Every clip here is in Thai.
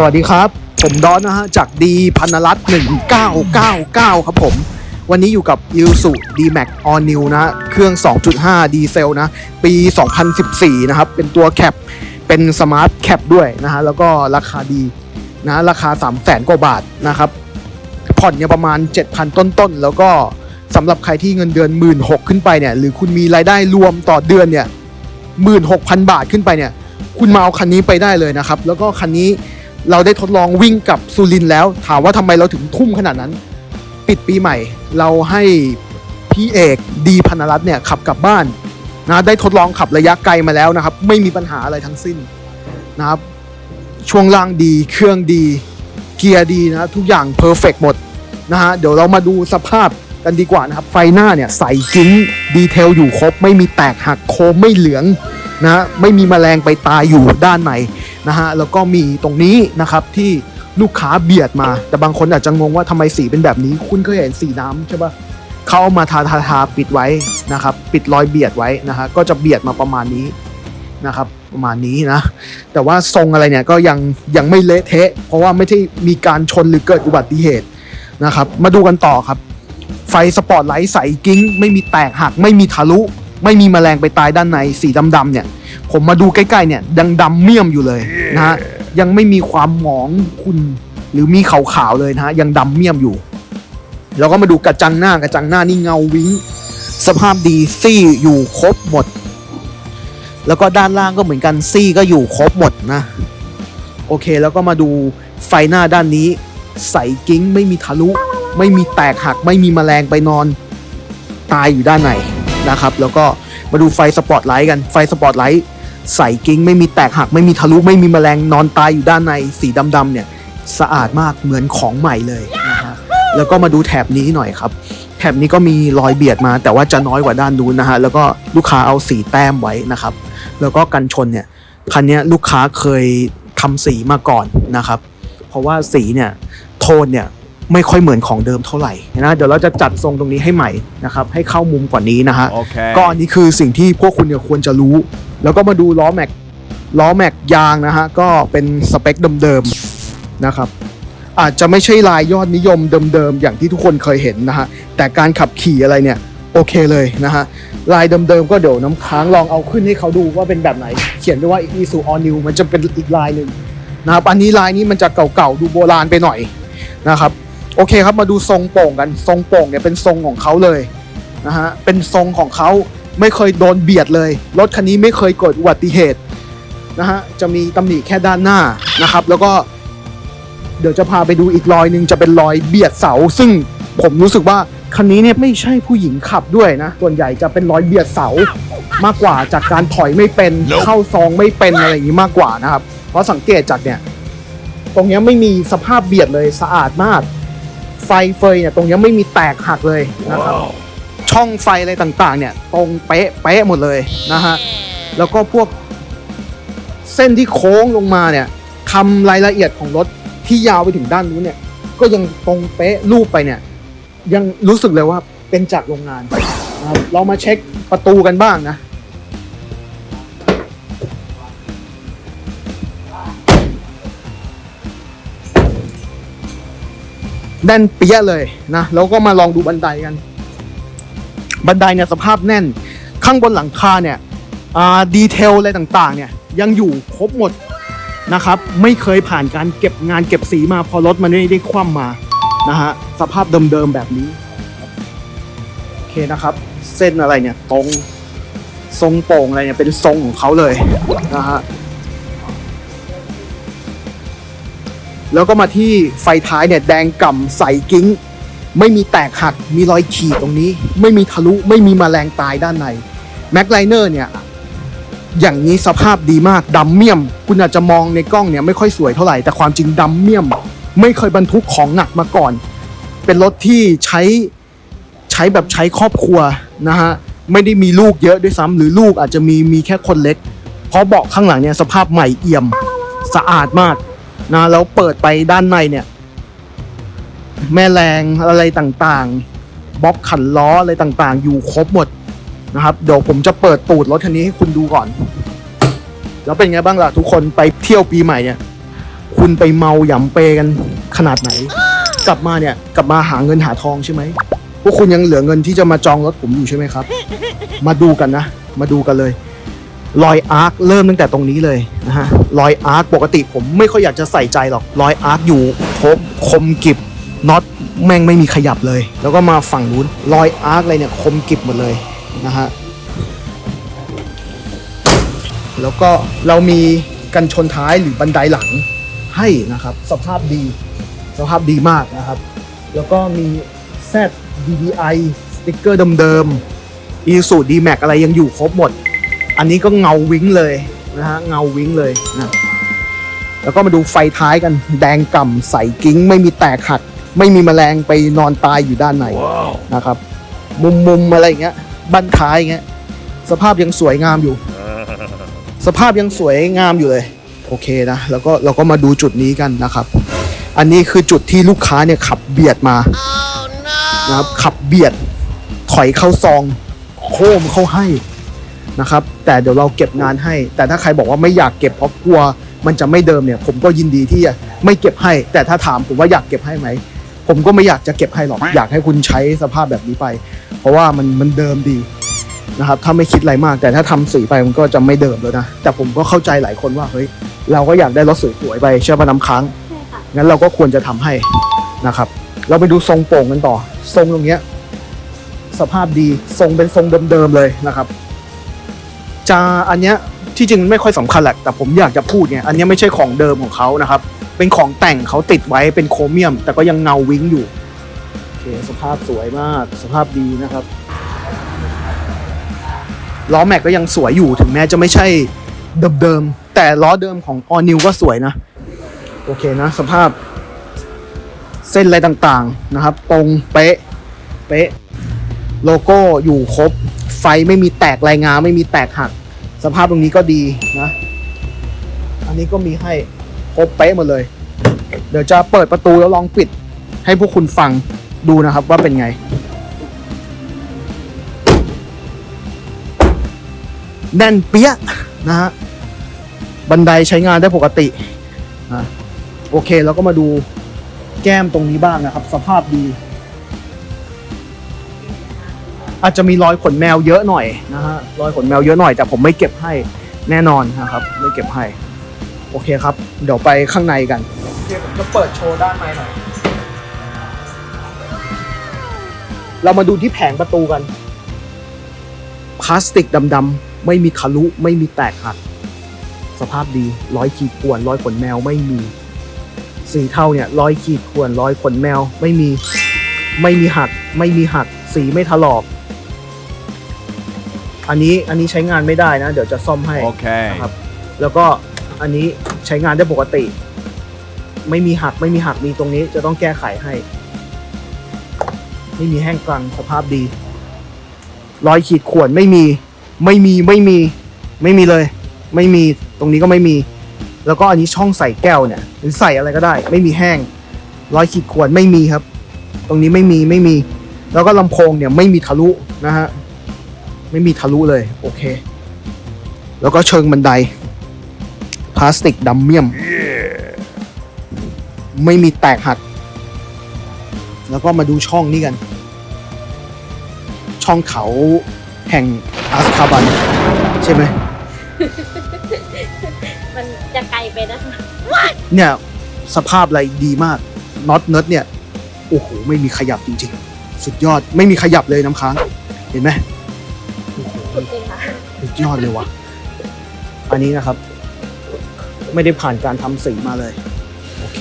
สวัสดีครับ ผมดอนนะฮะ จากดีพันรัตน์1999 ครับผม วันนี้อยู่กับ i l s u D-Max All New นะฮะเครื่อง 2.5 ดีเซลนะ ปี 2014 นะครับ เป็นตัวแคป เป็นสมาร์ทแคปด้วยนะฮะ แล้วก็ราคาดีนะ ราคา 3 0 0แสนกว่าบาทนะครับ ผ่อนเนี่ยประมาณ 7,000 ต้นๆ แล้วก็สำหรับใครที่เงินเดือน 1 6ื่นขึ้นไปเนี่ย หรือคุณมีรายได้รวมต่อเดือนเนี่ย 16,000 บาทขึ้นไปเนี่ย คุณมาเอาคันนี้ไปได้เลยนะครับ แล้วก็คันนี้ เราได้ทดลองวิ่งกับสุรินแล้ว ถามว่าทำไมเราถึงทุ่มขนาดนั้น ปิดปีใหม่ เราให้พี่เอกดีพนรัตน์เนี่ยขับกลับบ้านนะได้ทดลองขับระยะไกลมาแล้วนะครับ ไม่มีปัญหาอะไรทั้งสิ้นนะครับช่วงล่างดีเครื่องดี เกียร์ดีนะทุกอย่างเพอร์เฟกหมดนะฮะเดี๋ยวเรามาดูสภาพกันดีกว่านะครับ ไฟหน้าเนี่ยใสกิ้งดีเทลอยู่ครบ ไม่มีแตกหักโคมไม่เหลืองนะฮะไม่มีแมลงไปตายอยู่ด้านใน นะฮะแล้วก็มีตรงนี้นะครับที่ลูกค้าเบียดมา แต่บางคนอาจจะงงว่าทำไมสีเป็นแบบนี้ คุณเคยเห็นสีน้ำใช่ปะเขาเอามาทาทาทาปิดไว้นะครับ ปิดรอยเบียดไว้นะฮะก็จะเบียดมาประมาณนี้นะครับ ประมาณนี้นะ แต่ว่าทรงอะไรเนี่ยก็ยังยังไม่เละเทะ เพราะว่าไม่ได้มีการชนหรือเกิดอุบัติเหตุนะครับ มาดูกันต่อครับ ไฟสปอร์ตไลท์ใสกิ้ง ไม่มีแตกหักไม่มีทะลุ ไม่มีแมลงไปตายด้านในสีดำๆเนี่ย ผมมาดูใกล้ๆเนี่ยยังดำเมี่ยมอยู่เลยนะฮะยังไม่มีความหมองคุณหรือมีขาวๆเลยนะฮะยังดำเมี่ยมอยู่ แล้วก็มาดูกระจังหน้ากระจังหน้านี่เงาวิ้งสภาพดีซี่อยู่ครบหมด แล้วก็ด้านล่างก็เหมือนกันซี่ก็อยู่ครบหมดนะโอเคแล้วก็มาดูไฟหน้าด้านนี้ ใสกิ้งไม่มีทะลุ ไม่มีแตกหัก ไม่มีแมลงไปนอน ตายอยู่ด้านใน นะครับ แล้วก็มาดูไฟสปอตไลท์กันไฟสปอตไลท์ใสกิ้งไม่มีแตกหัก ไม่มีทะลุไม่มีแมลงนอนตายอยู่ด้านในสีดำๆเนี่ยสะอาดมากเหมือนของใหม่เลยนะฮะแล้วก็มาดูแถบนี้หน่อยครับ แถบนี้ก็มีรอยเบียดมา แต่ว่าจะน้อยกว่าด้านนู้นนะฮะแล้วก็ลูกค้าเอาสีแต้มไว้นะครับ แล้วก็กันชนเนี่ยคันนี้ลูกค้าเคยทำสีมาก่อนนะครับ เพราะว่าสีเนี่ยโทนเนี่ย ไม่ค่อยเหมือนของเดิมเท่าไหร่นะเดี๋ยวเราจะจัดทรงตรงนี้ให้ใหม่นะครับให้เข้ามุมกว่านี้นะฮะ Okay. ก็อันนี้คือสิ่งที่พวกคุณเนี่ยควรจะรู้ แล้วก็มาดูล้อแม็กล้อแม็กยางนะฮะก็เป็นสเปคเดิมๆนะครับอาจจะไม่ใช่ลายยอดนิยมเดิมๆอย่างที่ทุกคนเคยเห็นนะฮะแต่การขับขี่อะไรเนี่ยโอเคเลยนะฮะลายเดิมๆก็เดี๋ยวน้ำค้างลองเอาขึ้นให้เขาดูว่าเป็นแบบไหน เขียนด้วยว่า i s u All New มันจะเป็นอีกลายหนึ่งนะครับอันนี้ลายนี้มันจะเก่าๆดูโบราณไปหน่อยนะครับ โอเคครับมาดูทรงโป่งกันทรงโป่งเนี่ยเป็นทรงของเขาเลยนะฮะเป็นทรงของเขาไม่เคยโดนเบียดเลย รถคันนี้ไม่เคยเกิดอุบัติเหตุนะฮะจะมีตำหนิแค่ด้านหน้านะครับ แล้วก็เดี๋ยวจะพาไปดูอีกรอยหนึ่งจะเป็นรอยเบียดเสา ซึ่งผมรู้สึกว่าคันนี้เนี่ยไม่ใช่ผู้หญิงขับด้วยนะ ส่วนใหญ่จะเป็นรอยเบียดเสามากกว่าจากการถอยไม่เป็น Nope เข้าซองไม่เป็นอะไรอย่างนี้มากกว่านะครับ เพราะสังเกตจากเนี่ย ตรงเนี้ยไม่มีสภาพเบียดเลยสะอาดมาก ไฟเฟยเนี่ยตรงเนี้ยไม่มีแตกหักเลยนะครับ Wow. ช่องไฟอะไรต่างๆ เนี่ย ตรงเป๊ะเป๊ะหมดเลยนะฮะแล้วก็พวกเส้นที่โค้งลงมาเนี่ยทำรายละเอียดของรถที่ยาวไปถึงด้านนู้นเนี่ย ก็ยังตรงเป๊ะรูปไปเนี่ย ยังรู้สึกเลยว่าเป็นจากโรงงานนะครับเรามาเช็คประตูกันบ้างนะ แน่นเปี้ยเลยนะแล้วก็มาลองดูบันไดกัน บันไดเนี่ยสภาพแน่น ข้างบนหลังคาเนี่ยดีเทลอะไรต่างๆ เนี่ยยังอยู่ครบหมดนะครับ ไม่เคยผ่านการเก็บงานเก็บสีมาพอรถมันไม่ได้คว่ำมานะฮะสภาพเดิมๆแบบนี้โอเคนะครับ เส้นอะไรเนี่ยตรงทรงโป่งอะไรเนี่ยเป็นทรงของเขาเลยนะฮะ แล้วก็มาที่ไฟท้ายเนี่ยแดงก่ำใสกิ้ง ไม่มีแตกหักมีรอยขีดตรงนี้ ไม่มีทะลุไม่มีแมลงตายด้านในแม็กไลเนอร์เนี่ยอย่างนี้สภาพดีมากดำเมี่ยม คุณอาจจะมองในกล้องเนี่ยไม่ค่อยสวยเท่าไหร่แต่ความจริงดำเมี่ยม ไม่เคยบรรทุกของหนักมาก่อน เป็นรถที่ใช้ใช้แบบใช้ครอบครัวนะฮะไม่ได้มีลูกเยอะด้วยซ้ำหรือลูกอาจจะมีมีแค่คนเล็ก เพราะเบาะข้างหลังเนี่ยสภาพใหม่เอี่ยมสะอาดมาก นะแล้วเปิดไปด้านในเนี่ย แม่แรงอะไรต่างๆบล็อกขันล้ออะไรต่างๆ อยู่ครบหมดนะครับเดี๋ยวผมจะเปิดตูดรถคันนี้ให้คุณดูก่อน แล้วเป็นไงบ้างล่ะทุกคนไปเที่ยวปีใหม่เนี่ย คุณไปเมาหยำเปกันขนาดไหน กลับมาเนี่ย กลับมาหาเงินหาทองใช่ไหมพวกคุณยังเหลือเงินที่จะมาจองรถผมอยู่ใช่ไหมครับ มาดูกันนะ มาดูกันเลย รอยอาร์คเริ่มตั้งแต่ตรงนี้เลยนะฮะรอยอาร์คปกติผมไม่ค่อยอยากจะใส่ใจหรอกรอยอาร์คอยู่ครบคมกิบน็อตแม่งไม่มีขยับเลย แล้วก็มาฝั่งนู้นรอยอาร์คอะไรเนี่ยคมกิบหมดเลยนะฮะแล้วก็เรามีกันชนท้ายหรือบันไดหลังให้นะครับ สภาพดีสภาพดีมากนะครับ แล้วก็มี Z DDI สติ๊กเกอร์เดิมๆอีสู d m a x อะไรยังอยู่ครบหมด อันนี้ก็เงาวิ้งเลยนะฮะเงาวิ้งเลยนะแล้วก็มาดูไฟท้ายกัน แดงก่ำใสกิ้ง ไม่มีแตกหัก ไม่มีแมลงไปนอนตายอยู่ด้านในนะครับ มุมมุมๆอะไรอย่างเงี้ยบั้นท้ายอย่างเงี้ยสภาพยังสวยงามอยู่ สภาพยังสวยงามอยู่เลย โอเคนะแล้วก็เราก็มาดูจุดนี้กันนะครับ อันนี้คือจุดที่ลูกค้าเนี่ยขับเบียดมานะครับขับเบียดถอยเข้าซอง โค้มเข้าให้ นะครับแต่เดี๋ยวเราเก็บงานให้ แต่ถ้าใครบอกว่าไม่อยากเก็บเพราะกลัว มันจะไม่เดิมเนี่ยผมก็ยินดีที่จะไม่เก็บให้ แต่ถ้าถามผมว่าอยากเก็บให้ไหมผมก็ไม่อยากจะเก็บให้หรอกอยากให้คุณใช้สภาพแบบนี้ไป เพราะว่ามันมันเดิมดีนะครับถ้าไม่คิดอะไรมาก แต่ถ้าทำสีไปมันก็จะไม่เดิมแล้วนะแต่ผมก็เข้าใจหลายคนว่าเฮ้ยเราก็อยากได้รถสวยๆไปใช่ป่ะน้ำค้างใช่ค่ะงั้นเราก็ควรจะทำให้นะครับ เราไปดูทรงโป่งกันต่อ ทรงตรงเนี้ยสภาพดีทรงเป็นทรงเดิมๆเลยนะครับ จะอันเนี้ยที่จริงไม่ค่อยสำคัญแหละแต่ผมอยากจะพูดเนี่ยอันเนี้ยไม่ใช่ของเดิมของเขานะครับ เป็นของแต่งเขาติดไว้เป็นโครเมียม แต่ก็ยังเงาวิ้งอยู่โอเคสภาพสวยมากสภาพดีนะครับล้อแม็กก็ยังสวยอยู่ถึงแม้จะไม่ใช่เดิมๆแต่ล้อเดิมของ All New ก็สวยนะ โอเคนะ สภาพ เส้นอะไรต่างๆนะครับ ตรงเป๊ะเป๊ะโลโก้อยู่ครบ ไฟไม่มีแตกลายงาไม่มีแตกหัก สภาพตรงนี้ก็ดีนะ อันนี้ก็มีให้ครบเป๊ะหมดเลย เดี๋ยวจะเปิดประตูแล้วลองปิด ให้พวกคุณฟังดูนะครับว่าเป็นไง แน่นเปี้ยะนะฮะ บันไดใช้งานได้ปกตินะโอเคเราก็มาดูแก้มตรงนี้บ้างนะครับ สภาพดี อาจจะมีรอยขนแมวเยอะหน่อยนะฮะรอยขนแมวเยอะหน่อยแต่ผมไม่เก็บให้แน่นอนนะครับ ไม่เก็บให้ โอเคครับ เดี๋ยวไปข้างในกันโอเคผมจะเปิดโชว์ด้านในหน่อยเรามาดูที่แผงประตูกันพลาสติกดำๆไม่มีทะลุไม่มีแตกหักสภาพดีร้อยขีดข่วนร้อยขนแมวไม่มีสีเทาเนี่ยร้อยขีดข่วนร้อยขนแมวไม่มีไม่มีหัก ไม่มีหัก สีไม่ถลอก อันนี้อันนี้ใช้งานไม่ได้นะ เดี๋ยวจะซ่อมให้ Okay. นะครับ แล้วก็อันนี้ใช้งานได้ปกติ ไม่มีหักไม่มีหักมีตรงนี้จะต้องแก้ไขให้ ไม่มีแห้งกรังสภาพดีรอยขีดข่วนไม่มี ไม่มีไม่มี ไม่มีเลย ไม่มีตรงนี้ก็ไม่มี แล้วก็อันนี้ช่องใส่แก้วเนี่ยหรือใส่อะไรก็ได้ ไม่มีแห้งรอยขีดข่วนไม่มีครับ ตรงนี้ไม่มีไม่มี แล้วก็ลำโพงเนี่ยไม่มีทะลุนะฮะ ไม่มีทะลุเลย โอเค แล้วก็เชิงบันได พลาสติกดัมเมียม ไม่มีแตกหัก แล้วก็มาดูช่องนี้กัน ช่องเขาแห่งอาสคาบัน ใช่ไหม มันจะไกลไปนะคะเนี่ย สภาพอะไรดีมากน็อตเนิร์ดเนี่ย โอ้โห ไม่มีขยับจริงๆ สุดยอดไม่มีขยับเลยน้ำค้าง เห็นไหม โอ้โหสุดเลยค่ะสุดยอดเลยวะอันนี้นะครับ ไม่ได้ผ่านการทำสีมาเลย โอเค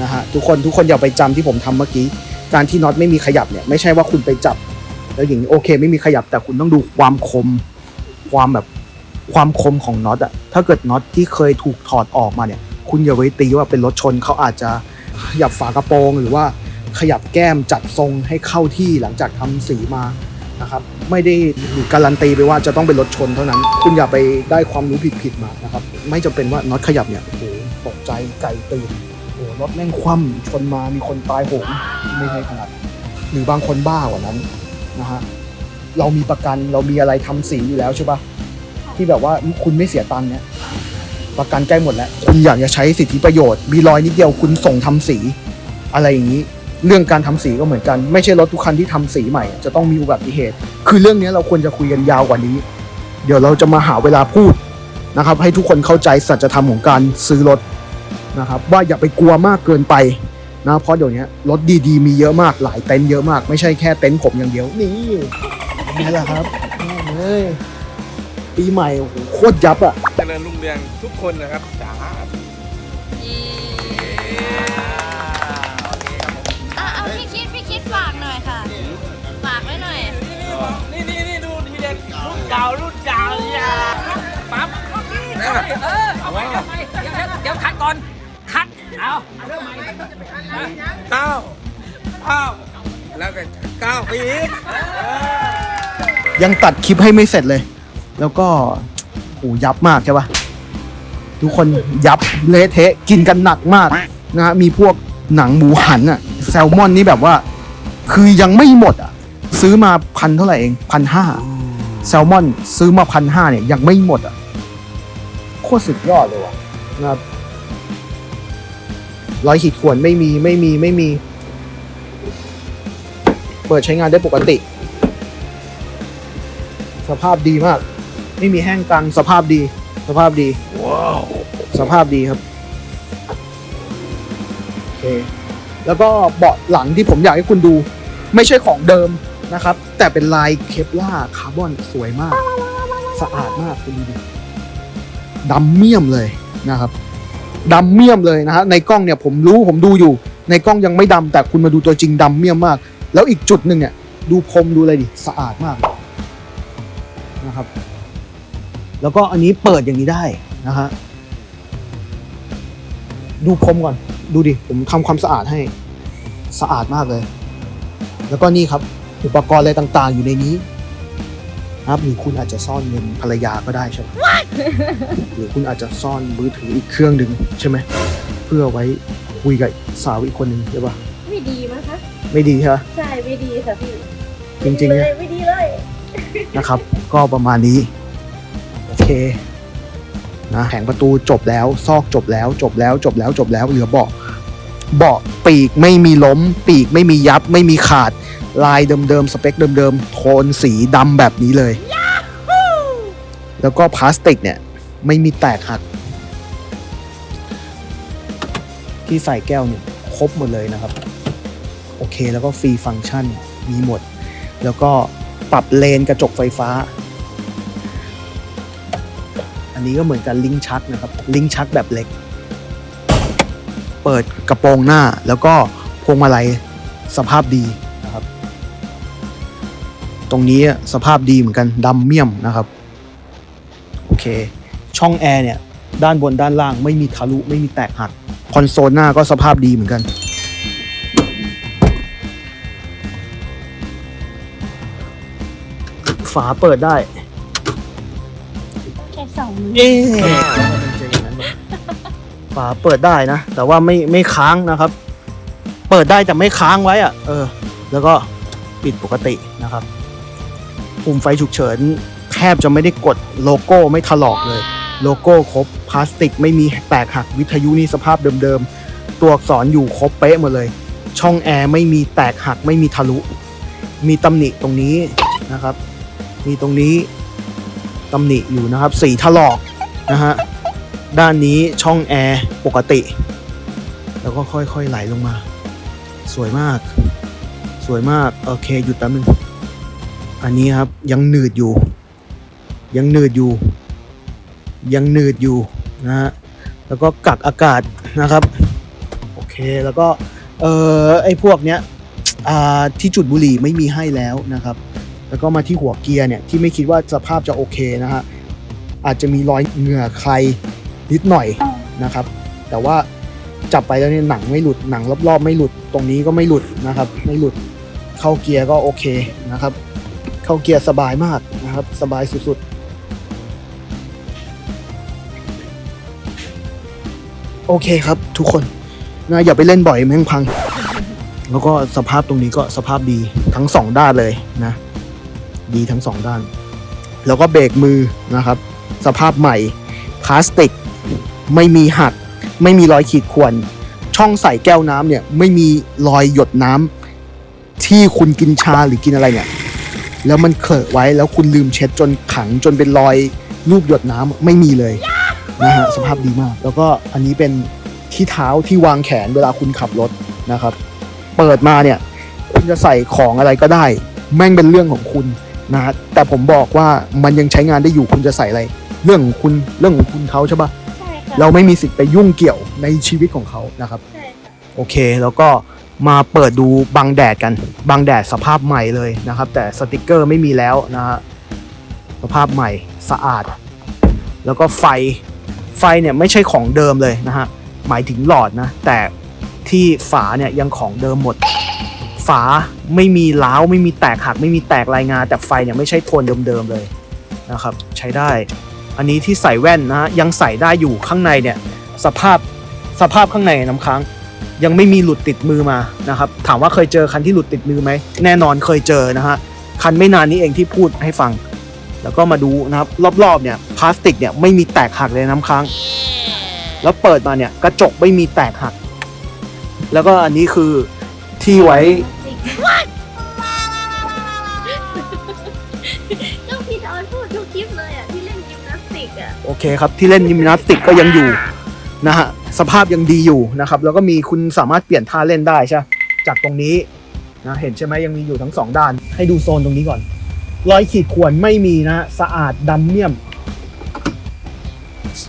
นะฮะทุกคนทุกคนอย่าไปจำที่ผมทำเมื่อกี้ การที่น็อตไม่มีขยับเนี่ย ไม่ใช่ว่าคุณไปจับ แล้วอย่างนี้โอเค ไม่มีขยับแต่คุณต้องดูความคม ความแบบความคมของน็อตอะถ้าเกิดน็อตที่เคยถูกถอดออกมาเนี่ย คุณอย่าไว้ตีว่าเป็นรถชนเขาอาจจะขยับฝากระโปรงหรือว่าขยับแก้มจัดทรงให้เข้าที่หลังจากทำสีมา นะครับไม่ได้การันตีไปว่าจะต้องเป็นรถชนเท่านั้น คุณอย่าไปได้ความรู้ผิดๆมานะครับไม่จำเป็นว่าน็อตขยับเนี่ยโอ้โหตกใจไก่ตื่นโอ้โหรถแม่งคว่ำชนมามีคนตายโหงไม่ใช่ขนาดหรือบางคนบ้ากว่านั้นนะฮะเรามีประกันเรามีอะไรทำสีอยู่แล้วใช่ปะที่แบบว่าคุณไม่เสียตังค์เนี่ยประกันใกล้หมดแล้ว คุณอยากจะใช้สิทธิประโยชน์ มีรอยนิดเดียวคุณส่งทำสี อะไรอย่างนี้ เรื่องการทำสีก็เหมือนกัน ไม่ใช่รถทุกคันที่ทำสีใหม่ จะต้องมีอุบัติเหตุ คือเรื่องนี้เราควรจะคุยกันยาวกว่านี้ เดี๋ยวเราจะมาหาเวลาพูดนะครับ ให้ทุกคนเข้าใจสัจธรรมของการซื้อรถนะครับ ว่าอย่าไปกลัวมากเกินไปนะเพราะเดี๋ยวนี้รถดีๆ มีเยอะมากหลายเต็นท์เยอะมาก ไม่ใช่แค่เต็นท์ผมอย่างเดียวนี่นี่แหละครับเฮ้ยปีใหม่โคตรยับอะเจริญรุ่งเรืองทุกคนนะครับจ้า รุ่นเก่ารุ่นเก่ายาปั๊บเออเอาไปเอาไปเดี๋ยวเดี๋ยวเดี๋ยวคัดก่อน คัด เอาเริ่มใหม่เก้าเก้าแล้วก็เก้าปีอีกยังตัดคลิปให้ไม่เสร็จเลย แล้วก็โหยับมากใช่ปะทุกคนยับเละเทะกินกันหนักมากนะฮะมีพวกหนังหมูหันอะแซลมอนนี่แบบว่า คือยังไม่หมดอะซื้อมาพันเท่าไหร่เองพันห้า แซลมอนซื้อมาพันห้าเนี่ยยังไม่หมดอะโคตรสุดยอดเลยว่ะนะครับร้อยขีดข่วนไม่มีไม่มีไม่มี เปิดใช้งานได้ปกติ สภาพดีมาก ไม่มีแห้งตังสภาพดี สภาพดี ว้าว สภาพดีครับโอเคแล้วก็เบาะหลังที่ผมอยากให้คุณดู ไม่ใช่ของเดิม นะครับ แต่เป็นลายเคปล่าคาร์บอนสวยมาก สะอาดมากคุณดูดิดำเมี่ยมเลยนะครับดำเมี่ยมเลยนะฮะในกล้องเนี่ยผมรู้ผมดูอยู่ ในกล้องยังไม่ดำแต่คุณมาดูตัวจริงดำเมี่ยมมาก แล้วอีกจุดหนึ่งเนี่ย ดูพรมดูอะไรดิสะอาดมากนะครับ แล้วก็อันนี้เปิดอย่างนี้ได้นะฮะดูพรมก่อน ดูดิ ผมทำความสะอาดให้ สะอาดมากเลย แล้วก็นี่ครับ อุปกรณ์อะไรต่างๆ อยู่ในนี้นะครับหรือคุณอาจจะซ่อนเงินภรรยาก็ได้ใช่ไหมหรือคุณอาจจะซ่อนมือถืออีกเครื่องหนึ่งใช่ไหมเพื่อไว้คุยกับสาวอีกคนหนึ่งใช่ปะไม่ดีมั้งคะไม่ดีใช่ปะใช่ไม่ดีค่ะพี่จริงๆเลเนี่ยยไม่ดีเลยนะครับ ก็ประมาณนี้โอเคนะแผงประตูจบแล้วซอกจบแล้ว จบแล้วจบแล้วจบแล้วเหลือเบาะเบาะปีกไม่มีล้ม ปีกไม่มียับไม่มีขาด ลายเดิมๆ สเปคเดิมๆ โทนสีดำแบบนี้เลย แล้วก็พลาสติกเนี่ย ไม่มีแตกหัก ที่ใส่แก้วเนี่ยครบหมดเลยนะครับ โอเคแล้วก็ฟรีฟังก์ชันมีหมด แล้วก็ปรับเลนกระจกไฟฟ้า อันนี้ก็เหมือนกันลิงก์ชักนะครับ ลิงก์ชักแบบเล็ก เปิดกระโปรงหน้าแล้วก็พวงมาลัยสภาพดีนะครับ ตรงนี้สภาพดีเหมือนกันดำเมี่ยมนะครับ โอเค ช่องแอร์เนี่ย ด้านบนด้านล่างไม่มีทะลุไม่มีแตกหัก คอนโซลหน้าก็สภาพดีเหมือนกัน ฝาเปิดได้ แค่สองมือเอ๊ฝาเปิดได้นะ แต่ว่าไม่ไม่ค้างนะครับ เปิดได้แต่ไม่ค้างไว้อะเออ แล้วก็ปิดปกตินะครับ ปุ่มไฟฉุกเฉินแทบจะไม่ได้กดโลโก้ไม่ถลอกเลย โลโก้ครบพลาสติกไม่มีแตกหักวิทยุนี่สภาพเดิมๆ ตัวอักษรอยู่ครบเป๊ะหมดเลย ช่องแอร์ไม่มีแตกหักไม่มีทะลุ มีตำหนิตรงนี้นะครับ มีตรงนี้ตำหนิอยู่นะครับ สีถลอกนะฮะด้านนี้ช่องแอร์ปกติ แล้วก็ค่อยๆไหลลงมา สวยมาก สวยมาก โอเค หยุดแป๊บนึง อันนี้ครับยังหนืดอยู่ ยังหนืดอยู่ ยังหนืดอยู่นะฮะแล้วก็กักอากาศนะครับ โอเคแล้วก็เอ่อไอ้พวกเนี้ยที่จุดบุหรี่ไม่มีให้แล้วนะครับ แล้วก็มาที่หัวเกียร์เนี่ยที่ไม่คิดว่าสภาพจะโอเคนะฮะอาจจะมีรอยเหงื่อใครนิดหน่อยนะครับ แต่ว่าจับไปแล้วเนี่ยหนังไม่หลุดหนังรอบๆ ไม่หลุดตรงนี้ก็ไม่หลุดนะครับ ไม่หลุดเข้าเกียร์ก็โอเคนะครับ เข้าเกียร์สบายมากนะครับ สบายสุดๆ โอเคครับทุกคนนะอย่าไปเล่นบ่อยแม่งพัง แล้วก็สภาพตรงนี้ก็สภาพดีทั้งสองด้านเลยนะ ดีทั้งสองด้าน แล้วก็เบรกมือนะครับ สภาพใหม่พลาสติก ไม่มีหัก ไม่มีรอยขีดข่วนช่องใส่แก้วน้ำเนี่ยไม่มีรอยหยดน้ำที่คุณกินชาหรือกินอะไรเนี่ย แล้วมันเคลอะไว้แล้วคุณลืมเช็ดจนขังจนเป็นรอยรูปหยดน้ำไม่มีเลยนะฮะสภาพดีมาก แล้วก็อันนี้เป็นที่เท้าที่วางแขนเวลาคุณขับรถนะครับ เปิดมาเนี่ยคุณจะใส่ของอะไรก็ได้ แม่งเป็นเรื่องของคุณนะฮะแต่ผมบอกว่ามันยังใช้งานได้อยู่คุณจะใส่อะไร เรื่องของคุณเรื่องของคุณเขาใช่ปะใช่ค่ะเราไม่มีสิทธิ์ไปยุ่งเกี่ยวในชีวิตของเขานะครับใช่ค่ะโอเคแล้วก็ มาเปิดดูบังแดดกัน บังแดดสภาพใหม่เลยนะครับ แต่สติกเกอร์ไม่มีแล้วนะฮะสภาพใหม่สะอาด แล้วก็ไฟไฟเนี่ยไม่ใช่ของเดิมเลยนะฮะหมายถึงหลอดนะ แต่ที่ฝาเนี่ยยังของเดิมหมด ฝาไม่มีล้าวไม่มีแตกหัก ไม่มีแตกรายงาน แต่ไฟเนี่ยไม่ใช่โทนเดิมๆเลยนะครับ ใช้ได้ อันนี้ที่ใส่แว่นนะฮะยังใส่ได้อยู่ข้างในเนี่ยสภาพสภาพข้างในน้ำค้าง ยังไม่มีหลุดติดมือมานะครับถามว่าเคยเจอคันที่หลุดติดมือไหมแน่นอนเคยเจอนะฮะคันไม่นานนี้เองที่พูดให้ฟัง แล้วก็มาดูนะครับรอบๆเนี่ยพลาสติกเนี่ยไม่มีแตกหักเลยน้ำค้าง แล้วเปิดมาเนี่ยกระจกไม่มีแตกหัก แล้วก็อันนี้คือที่ไว้ก็พี่ดอนพูดทุกคลิปเลยอะที่เล่นยิมนาสติกอะโอเคครับที่เล่นยิมนาสติกก็ยังอยู่นะฮะ สภาพยังดีอยู่นะครับ แล้วก็มีคุณสามารถเปลี่ยนท่าเล่นได้ใช่จากตรงนี้นะเห็นใช่ไหมยังมีอยู่ทั้งสองด้าน ให้ดูโซนตรงนี้ก่อนรอยขีดข่วนไม่มีนะสะอาดดำเมี่ยม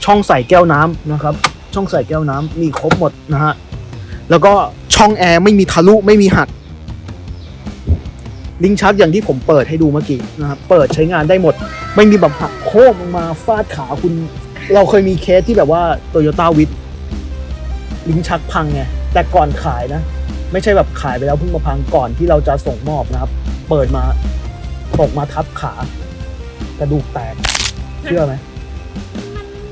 ช่องใส่แก้วน้ำนะครับ ช่องใส่แก้วน้ำมีครบหมดนะฮะแล้วก็ช่องแอร์ไม่มีทะลุไม่มีหักลิงชักอย่างที่ผมเปิดให้ดูเมื่อกี้นะครับเปิดใช้งานได้หมด ไม่มีแบบหักโค้งมาฟาดขาคุณ เราเคยมีเคสที่แบบว่าโตโยต้าวิท ลิงก์ชักพังไงแต่ก่อนขายนะ ไม่ใช่แบบขายไปแล้วเพิ่งมาพังก่อนที่เราจะส่งมอบนะครับ เปิดมาตกมาทับขากระดูกแตกเชื่อไหม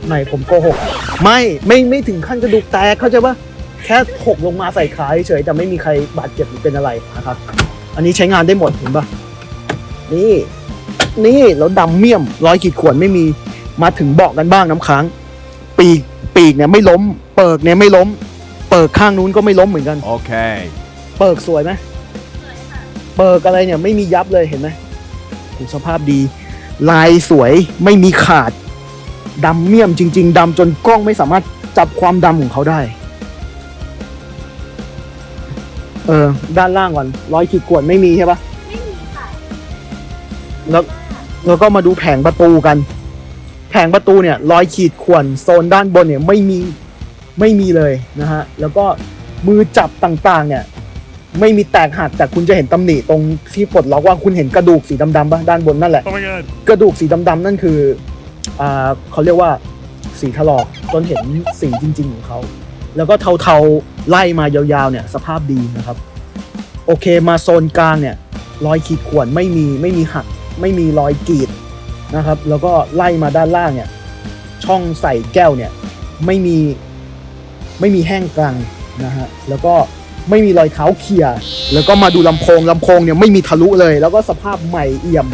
ไหนผมโกหก ไม่ไม่ไม่ถึงขั้นกระดูกแตกเข้าใจปะแค่หกลงมาใส่ขาเฉยแต่ไม่มีใครบาดเจ็บหรือเป็นอะไรนะครับ อันนี้ใช้งานได้หมดเห็นปะนี่ นี่แล้วดำเมี่ยมร้อยขีดข่วนไม่มีมาถึงเบาะกันบ้างน้ำค้าง ปีกปีกเนี่ยไม่ล้ม เปิกเนี่ยไม่ล้ม ปิกข้างนู้นก็ไม่ล้มเหมือนกัน Okay. เปิกสวยไหมสวยค่ะเปิกอะไรเนี่ยไม่มียับเลยเห็นไหมโหสภาพดี ลายสวยไม่มีขาดดำเมี่ยมจริง ๆดำจนกล้องไม่สามารถจับความดำของเขาได้ เออ ด้านล่างก่อนรอยขีดข่วนไม่มีใช่ปะไม่มีค่ะแล้วแล้วก็มาดูแผงประตูกัน แผงประตูเนี่ยรอยขีดข่วนโซนด้านบนเนี่ยไม่มี ไม่มีเลยนะฮะแล้วก็มือจับต่างๆเนี่ยไม่มีแตกหักแต่คุณจะเห็นตำหนิตรงที่ปลดล็อกว่าคุณเห็นกระดูกสีดำๆป่ะด้านบนนั่นแหละ Oh my god. กระดูกสีดำๆนั่นคืออ่าเขาเรียกว่าสีถลอกจนเห็นสีจริง ๆ ของเขาแล้วก็เทาๆไล่มายาวๆเนี่ยสภาพดีนะครับ โอเคมาโซนกลางเนี่ยรอยขีดข่วนไม่มีไม่มีหัก ไม่มีรอยกรีดนะครับ แล้วก็ไล่มาด้านล่างเนี่ยช่องใส่แก้วเนี่ยไม่มี ไม่มีแห้งกลางนะฮะแล้วก็ไม่มีรอยเท้าเขี่ยแล้วก็มาดูลำโพงลำโพงเนี่ยไม่มีทะลุเลย แล้วก็สภาพใหม่เอี่ยม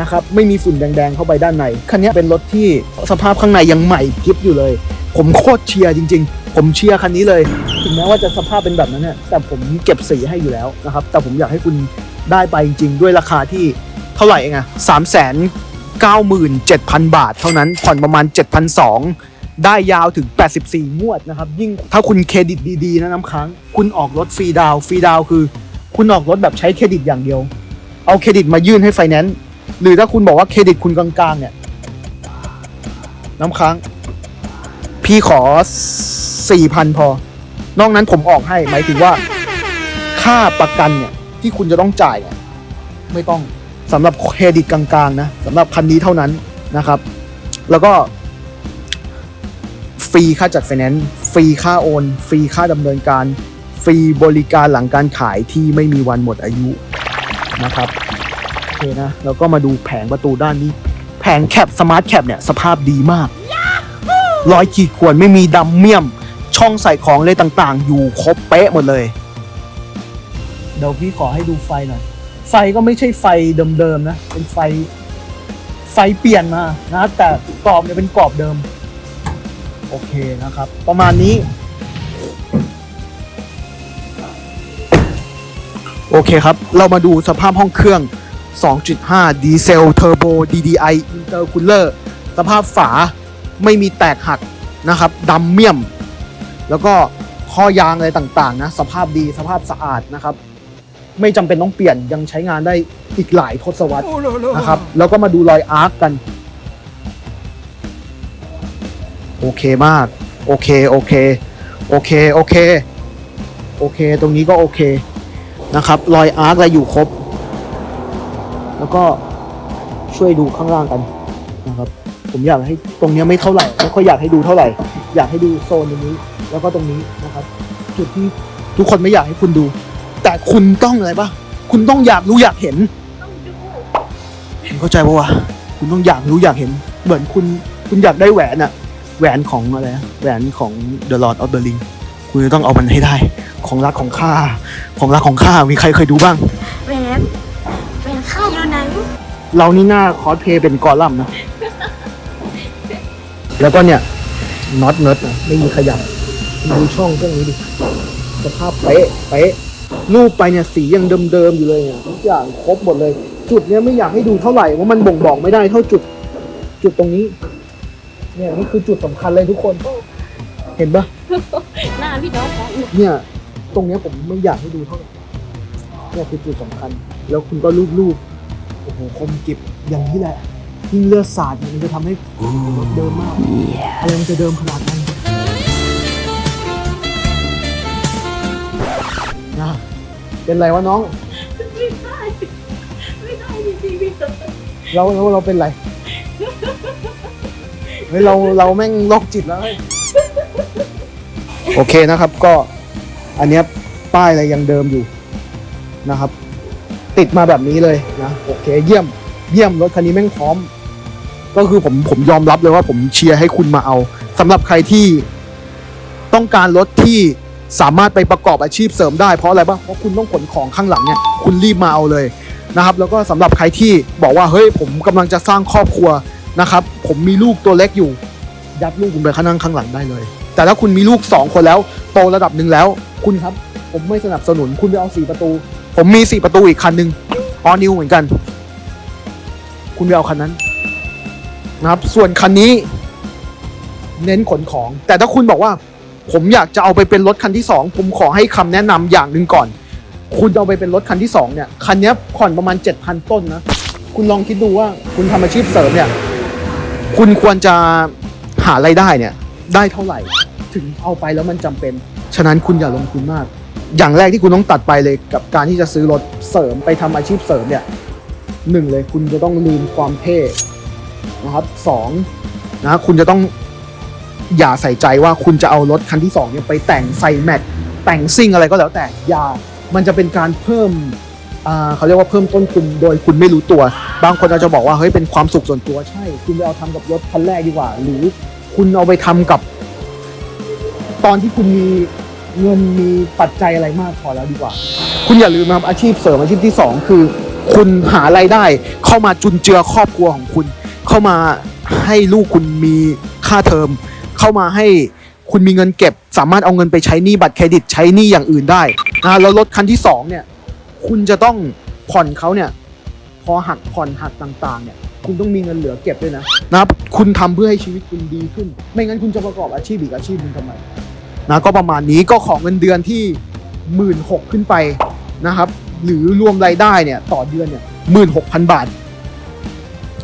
นะครับไม่มีฝุ่นแดงๆเข้าไปด้านในคันนี้เป็นรถที่สภาพข้างในยังใหม่กริบอยู่เลย ผมโคตรเชียร์จริง ๆ ผมเชียร์คันนี้เลยถึงแม้ว่าจะสภาพเป็นแบบนั้นเนี่ยแต่ผมเก็บสีให้อยู่แล้วนะครับแต่ผมอยากให้คุณได้ไปจริง ๆ ด้วยราคาที่เท่าไหร่เองอะสามแสนเก้าหมื่นเจ็ดพันบาท เท่านั้นผ่อนประมาณ7,200 ได้ยาวถึง 84 งวดนะครับ ยิ่งถ้าคุณเครดิตดีๆนะน้ำค้าง คุณออกรถฟรีดาวฟรีดาวคือ คุณออกรถแบบใช้เครดิตอย่างเดียว เอาเครดิตมายื่นให้ไฟแนนซ์หรือถ้าคุณบอกว่าเครดิตคุณกลางๆ เนี่ย น้ำค้าง พี่ขอสี่พันพอ นอกนั้นผมออกให้หมายถึงว่า ค่าประกันเนี่ย ที่คุณจะต้องจ่ายเนี่ยไม่ต้องสำหรับเครดิตกลางๆนะสำหรับคันนี้เท่านั้นนะครับ แล้วก็ ฟรีค่าจัดไฟแนนซ์ฟรีค่าโอนฟรีค่าดำเนินการ ฟรีบริการหลังการขายที่ไม่มีวันหมดอายุนะครับโอเคนะแล้วก็มาดูแผงประตูด้านนี้ แผงแคปสมาร์ทแคปเนี่ยสภาพดีมากรอยขีดข่วนไม่มีดำเมี่ยม ช่องใส่ของเลยต่างๆ อยู่ครบเป๊ะหมดเลย เดี๋ยวพี่ขอให้ดูไฟหน่อย ไฟก็ไม่ใช่ไฟเดิมๆนะ เป็นไฟไฟเปลี่ยนมานะ แต่กรอบเนี่ยเป็นกรอบเดิม โอเคนะครับ ประมาณนี้ โอเคครับ เรามาดูสภาพห้องเครื่อง 2.5 ดีเซลเทอร์โบ DDI Intercooler สภาพฝาไม่มีแตกหักนะครับดำเมี่ยม แล้วก็ข้อยางอะไรต่างๆนะสภาพดีสภาพสะอาดนะครับ ไม่จำเป็นต้องเปลี่ยนยังใช้งานได้อีกหลายทศวรรษนะครับ แล้วก็มาดูรอยอาร์คกัน โอเคมาก โอเค โอเค โอเค โอเค โอเค ตรงนี้ก็โอเคนะครับ รอยอาร์คอะไรอยู่ครบ แล้วก็ช่วยดูข้างล่างกันนะครับ ผมอยากให้ตรงเนี้ยไม่เท่าไหร่ ไม่ค่อยอยากให้ดูเท่าไหร่ อยากให้ดูโซนตรงนี้ แล้วก็ตรงนี้นะครับ จุดที่ทุกคนไม่อยากให้คุณดู แต่คุณต้องอะไรปะคุณต้องอยากรู้อยากเห็นต้องดูคุณเข้าใจปะวะ คุณต้องอยากรู้อยากเห็น เหมือนคุณ คุณอยากได้แหวนอะ แหวนของอะไรนะแหวนของ The Lord of the Ring คุณจะต้องเอามันให้ได้ ของรักของข้าของรักของข้ามีใครเคยดูบ้าง แหวนแหวนข้าอยู่ไหนเรานี่หน้าคอสเพลย์เป็นกอลัมน์นะ แล้วก็เนี่ยน็อตเนิร์ดนะไม่มีขยับดูช่องพวกนี้ดิสภาพเป๊ะเป๊ะรูปไปเนี่ยสียังเดิมๆอยู่เลยเนี่ยทุกอย่างครบหมดเลย จุดเนี้ยไม่อยากให้ดูเท่าไหร่ว่ามันบ่งบอกไม่ได้เท่าจุด จุดตรงนี้ เนี่ยนี่คือจุดสำคัญเลยทุกคน เห็นปะหน้าพี่น้องของเนี่ยตรงเนี้ยผมไม่อยากให้ดูเท่าไหร่เนี่ยคือจุดสำคัญ แล้วคุณก็รูปๆโอ้โหคมกิบอย่างนี้แหละยิ่งเลือดสาดเนี่ยมันจะทำให้รถเดิมมากอะไรมันจะเดิมขนาดนั้นนะเป็นไรวะน้อง ไม่ได้ ไม่ได้จริงๆพี่ตุ๊กเราเราเราเป็นไร เฮ้ยเราเราแม่งโรคจิตแล้วเฮ้ยโอเคนะครับก็อันเนี้ยป้ายอะไรยังเดิมอยู่นะครับ ติดมาแบบนี้เลยนะโอเค เยี่ยม เยี่ยมรถคันนี้แม่งพร้อม ก็คือผมผมยอมรับเลยว่าผมเชียร์ให้คุณมาเอาสำหรับใครที่ต้องการรถที่สามารถไปประกอบอาชีพเสริมได้เพราะอะไรบ้างเพราะคุณต้องขนของข้างหลังเนี่ยคุณรีบมาเอาเลยนะครับ แล้วก็สำหรับใครที่บอกว่าเฮ้ยผมกำลังจะสร้างครอบครัว นะครับ ผมมีลูกตัวเล็กอยู่ ยัดลูกคุณไปข้างนั่งข้างหลังได้เลย แต่ถ้าคุณมีลูก 2 คนแล้ว โตระดับหนึ่งแล้ว คุณครับ ผมไม่สนับสนุนคุณไปเอาสี่ประตู ผมมีสี่ประตูอีกคันหนึ่งออนิวเหมือนกัน คุณไปเอาคันนั้นนะครับ ส่วนคันนี้ เน้นขนของ แต่ถ้าคุณบอกว่า ผมอยากจะเอาไปเป็นรถคันที่สองผมขอให้คำแนะนำอย่างหนึ่งก่อน คุณเอาไปเป็นรถคันที่สองเนี่ยคันนี้ผ่อนประมาณ7,000ต้นนะคุณลองคิดดูว่าคุณทำอาชีพเสริมเนี่ย คุณควรจะหารายได้เนี่ยได้เท่าไหร่ ถึงเอาไปแล้วมันจำเป็น ฉะนั้นคุณอย่าลงทุนมาก อย่างแรกที่คุณต้องตัดไปเลยกับการที่จะซื้อรถเสริมไปทำอาชีพเสริมเนี่ยหนึ่งเลยคุณจะต้องลืมความเท่นะครับสองนะคุณจะต้องอย่าใส่ใจว่าคุณจะเอารถคันที่สองเนี่ยไปแต่งใส่แม็กแต่งซิ่งอะไรก็แล้วแต่อย่ามันจะเป็นการเพิ่ม เขาเรียกว่าเพิ่มต้นทุนโดยคุณไม่รู้ตัว บางคนอาจจะบอกว่าเฮ้ยเป็นความสุขส่วนตัวใช่ คุณไปเอาทำกับรถคันแรกดีกว่า หรือคุณเอาไปทำกับ ตอนที่คุณมีเงินมีปัจจัยอะไรมากพอแล้วดีกว่า คุณอย่าลืมนะครับอาชีพเสริมอาชีพที่สองคือ คุณหารายได้ เข้ามาจุนเจือครอบครัวของคุณ เข้ามาให้ลูกคุณมีค่าเทอม เข้ามาให้คุณมีเงินเก็บ สามารถเอาเงินไปใช้หนี้บัตรเครดิตใช้หนี้อย่างอื่นได้นะแล้วรถคันที่สองเนี่ย คุณจะต้องผ่อนเขาเนี่ย พอหักผ่อนหักต่าง ๆ เนี่ย คุณต้องมีเงินเหลือเก็บด้วยนะนะครับคุณทำเพื่อให้ชีวิตคุณดีขึ้น ไม่งั้นคุณจะประกอบอาชีพอีกอาชีพหนึงทำไมนะก็ประมาณนี้ก็ของเงินเดือนที่หมื่นหกขึ้นไปนะครับ หรือรวมรายได้เนี่ยต่อเดือนเนี่ยหมื่นหกพันบาท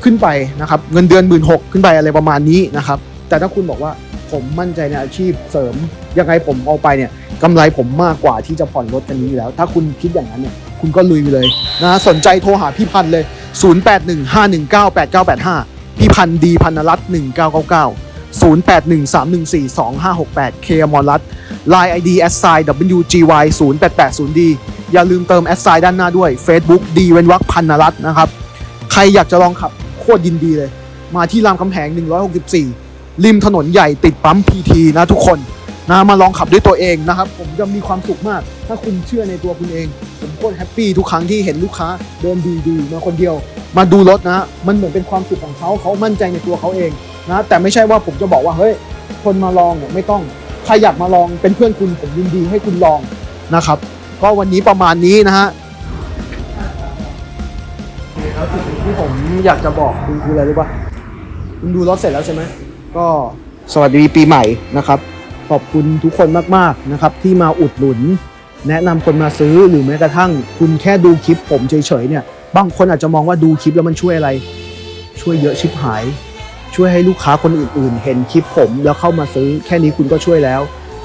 ขึ้นไปนะครับ เงินเดือนหมื่นหกขึ้นไปอะไรประมาณนี้นะครับ แต่ถ้าคุณบอกว่าผมมั่นใจในอาชีพเสริมยังไงผมเอาไปเนี่ยกำไรผมมากกว่าที่จะผ่อนรถคันนี้อยู่แล้ว ถ้าคุณคิดอย่างนั้นเนี่ย คุณก็ลุยไปเลยนะสนใจโทรหาพี่พันเลย 0815198985 พี่พันดีพันรัตน์1999 0813142568 เคมอรัตน์ Line ID s i WGY 0880D อย่าลืมเติม s i ด้านหน้าด้วย Facebook ดีเว้นวักพันนรัตนะครับ ใครอยากจะลองขับโคตรยินดีเลย มาที่รามคำแหง 164 ริมถนนใหญ่ติดปั๊ม PT นะทุกคนนะมาลองขับด้วยตัวเองนะครับ ผมจะมีความสุขมาก ถ้าคุณเชื่อในตัวคุณเอง โคตรแฮปปี้ทุกครั้งที่เห็นลูกค้าเดินดีๆมาคนเดียว มาดูรถนะมันเหมือนเป็นความสุขของเขาเขามั่นใจในตัวเขาเองนะแต่ไม่ใช่ว่าผมจะบอกว่าเฮ้ยผคนมาลองเนี่ยไม่ต้องใครอยากมาลองเป็นเพื่อนคุณผมยินดีให้คุณลองนะครับก็วันนี้ประมาณนี้นะฮะแล้วสิ่งที่ผมอยากจะบอกคุณคืออะไรรู้ป่ะคุณดูรถเสร็จแล้วใช่ไหมก็สวัสดีปีใหม่นะครับ ขอบคุณทุกคนมากๆนะครับ ที่มาอุดหนุน แนะนำคนมาซื้อหรือแม้กระทั่งคุณแค่ดูคลิปผมเฉยๆเนี่ย บางคนอาจจะมองว่าดูคลิปแล้วมันช่วยอะไร ช่วยเยอะชิบหาย ช่วยให้ลูกค้าคนอื่นๆ เห็นคลิปผมแล้วเข้ามาซื้อ แค่นี้คุณก็ช่วยแล้ว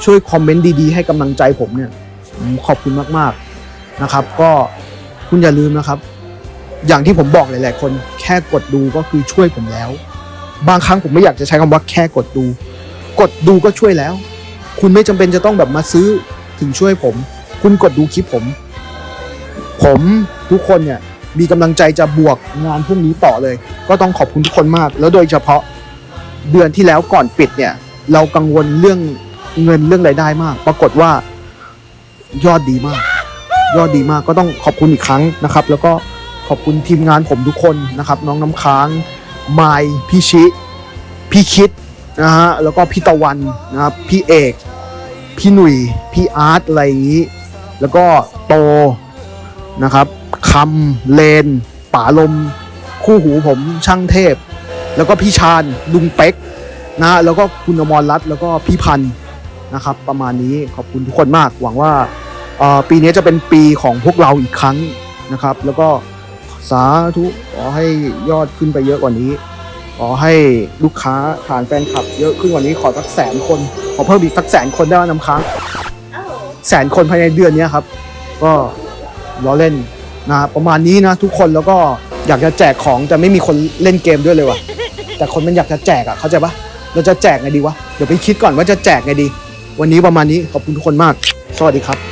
ช่วยคอมเมนต์ดีๆ ให้กำลังใจผมเนี่ยขอบคุณมากๆนะครับ ก็คุณอย่าลืมนะครับ อย่างที่ผมบอกหลายๆ คน แค่กดดูก็คือช่วยผมแล้ว บางครั้งผมไม่อยากจะใช้คำว่าแค่กดดู กดดูก็ช่วยแล้ว คุณไม่จำเป็นจะต้องแบบมาซื้อถึงช่วยผม คุณกดดูคลิปผม ผมทุกคนเนี่ยมีกำลังใจจะบวกงานพวกนี้ต่อเลย ก็ต้องขอบคุณทุกคนมาก แล้วโดยเฉพาะเดือนที่แล้วก่อนปิดเนี่ย เรากังวลเรื่องเงินเรื่องรายได้มาก ปรากฏว่ายอดดีมาก ยอดดีมากก็ต้องขอบคุณอีกครั้งนะครับ แล้วก็ขอบคุณทีมงานผมทุกคนนะครับ น้องน้ำค้างไมายพี่ชิ พี่คิดนะฮะแล้วก็พี่ตะวันนะครับพี่เอก พี่หนุ่ยพี่อาร์ตอะไรอย่างนี้ แล้วก็โตนะครับคำเลนป๋าลม คู่หูผมช่างเทพ แล้วก็พี่ชาญลุงเป็กนะฮะแล้วก็คุณอมรรัตน์แล้วก็พี่พันธ์นะครับ ประมาณนี้ขอบคุณทุกคนมาก หวังว่าปีนี้จะเป็นปีของพวกเราอีกครั้งนะครับ แล้วก็สาธุขอให้ยอดขึ้นไปเยอะกว่านี้ ขอให้ลูกค้าฐานแฟนคลับเยอะขึ้นกว่านี้ขอสักแสนคน ขอเพิ่มอีกสักแสนคนได้ไหมน้ำค้าง แสนคนภายในเดือนนี้ครับ ก็ล้อเล่นนะประมาณนี้นะทุกคนแล้วก็อยากจะแจกของแต่ไม่มีคนเล่นเกมด้วยเลยว่ะ แต่คนมันอยากจะแจกอะเข้าใจปะเราจะแจกไงดีวะเดี๋ยวไปคิดก่อนว่าจะแจกไงดี วันนี้ประมาณนี้ขอบคุณทุกคนมาก สวัสดีครับ